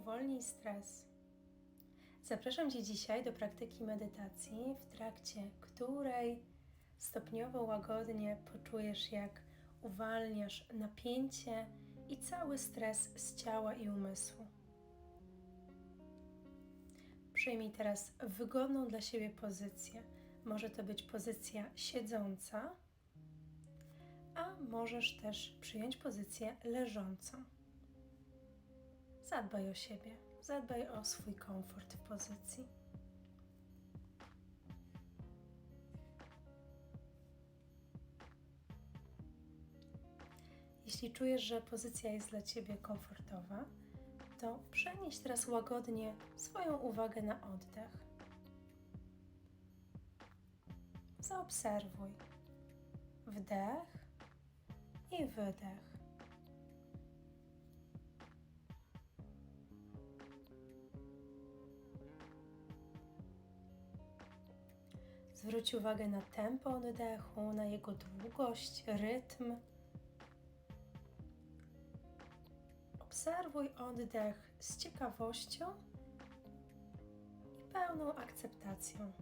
uwolnij stres. Zapraszam Cię dzisiaj do praktyki medytacji, w trakcie której stopniowo łagodnie poczujesz, jak uwalniasz napięcie i cały stres z ciała i umysłu. Przyjmij teraz wygodną dla siebie pozycję. Może to być pozycja siedząca, a możesz też przyjąć pozycję leżącą. Zadbaj o siebie, zadbaj o swój komfort w pozycji. Jeśli czujesz, że pozycja jest dla ciebie komfortowa, to przenieś teraz łagodnie swoją uwagę na oddech. Zaobserwuj wdech i wydech. Zwróć uwagę na tempo oddechu, na jego długość, rytm. Obserwuj oddech z ciekawością i pełną akceptacją.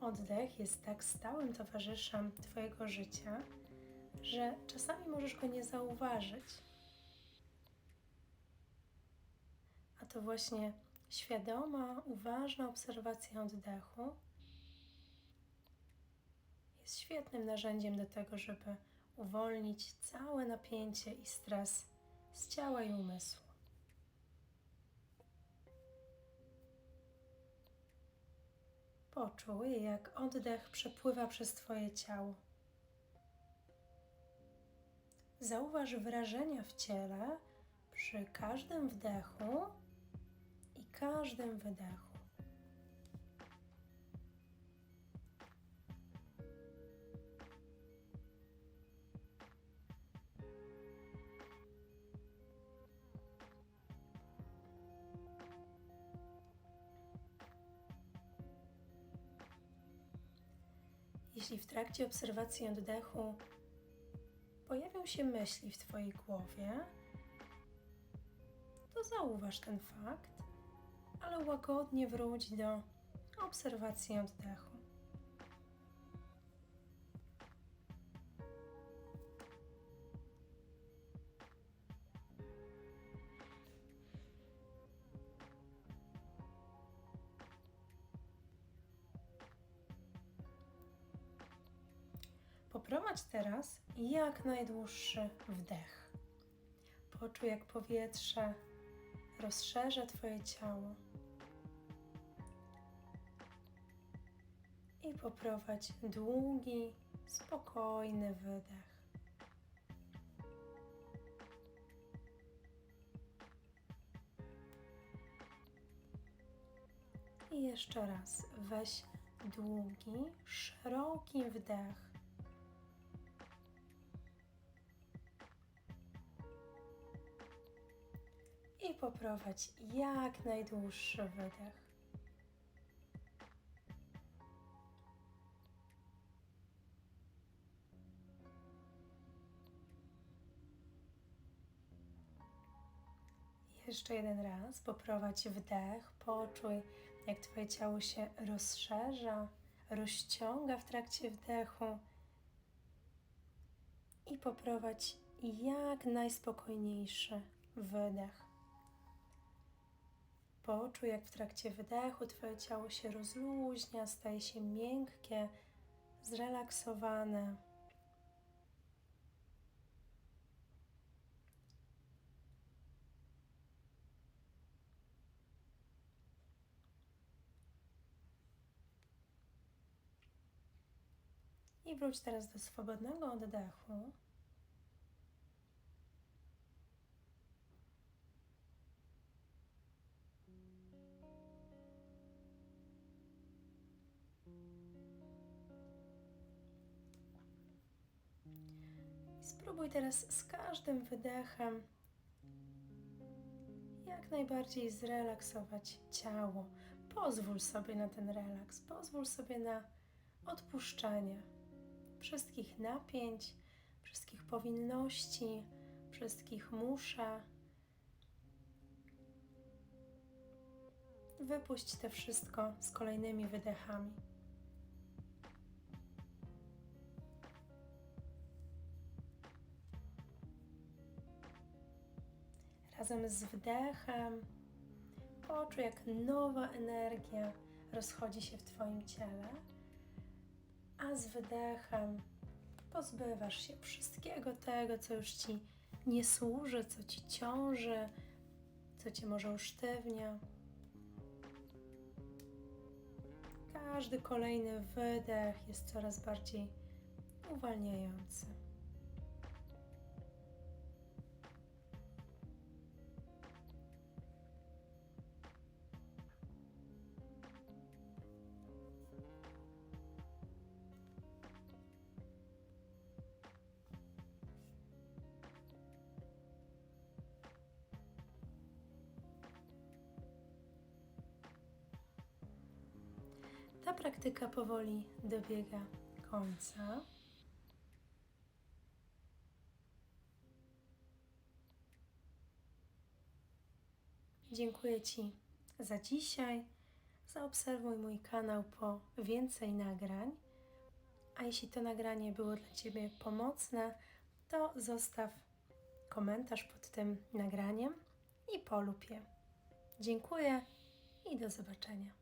Oddech jest tak stałym towarzyszem Twojego życia, że czasami możesz go nie zauważyć. A to właśnie świadoma, uważna obserwacja oddechu jest świetnym narzędziem do tego, żeby uwolnić całe napięcie i stres z ciała i umysłu. Poczuj, jak oddech przepływa przez Twoje ciało. Zauważ wrażenia w ciele przy każdym wdechu i każdym wydechu. Jeśli w trakcie obserwacji oddechu pojawią się myśli w Twojej głowie, to zauważ ten fakt, ale łagodnie wróć do obserwacji oddechu. Poprowadź teraz jak najdłuższy wdech. Poczuj, jak powietrze rozszerza Twoje ciało. I poprowadź długi, spokojny wydech. I jeszcze raz weź długi, szeroki wdech. I poprowadź jak najdłuższy wydech. Jeszcze jeden raz poprowadź wdech, poczuj jak Twoje ciało się rozszerza, rozciąga w trakcie wdechu i poprowadź jak najspokojniejszy wydech. Poczuj, jak w trakcie wydechu Twoje ciało się rozluźnia, staje się miękkie, zrelaksowane. I wróć teraz do swobodnego oddechu. Spróbuj teraz z każdym wydechem jak najbardziej zrelaksować ciało. Pozwól sobie na ten relaks, pozwól sobie na odpuszczania wszystkich napięć, wszystkich powinności, wszystkich muszę. Wypuść te wszystko z kolejnymi wydechami. Razem z wdechem poczuj, jak nowa energia rozchodzi się w Twoim ciele, a z wydechem pozbywasz się wszystkiego tego, co już Ci nie służy, co Ci ciąży, co Cię może usztywnia. Każdy kolejny wydech jest coraz bardziej uwalniający. Ta praktyka powoli dobiega końca. Dziękuję Ci za dzisiaj. Zaobserwuj mój kanał po więcej nagrań. A jeśli to nagranie było dla Ciebie pomocne, to zostaw komentarz pod tym nagraniem i polub je. Dziękuję i do zobaczenia.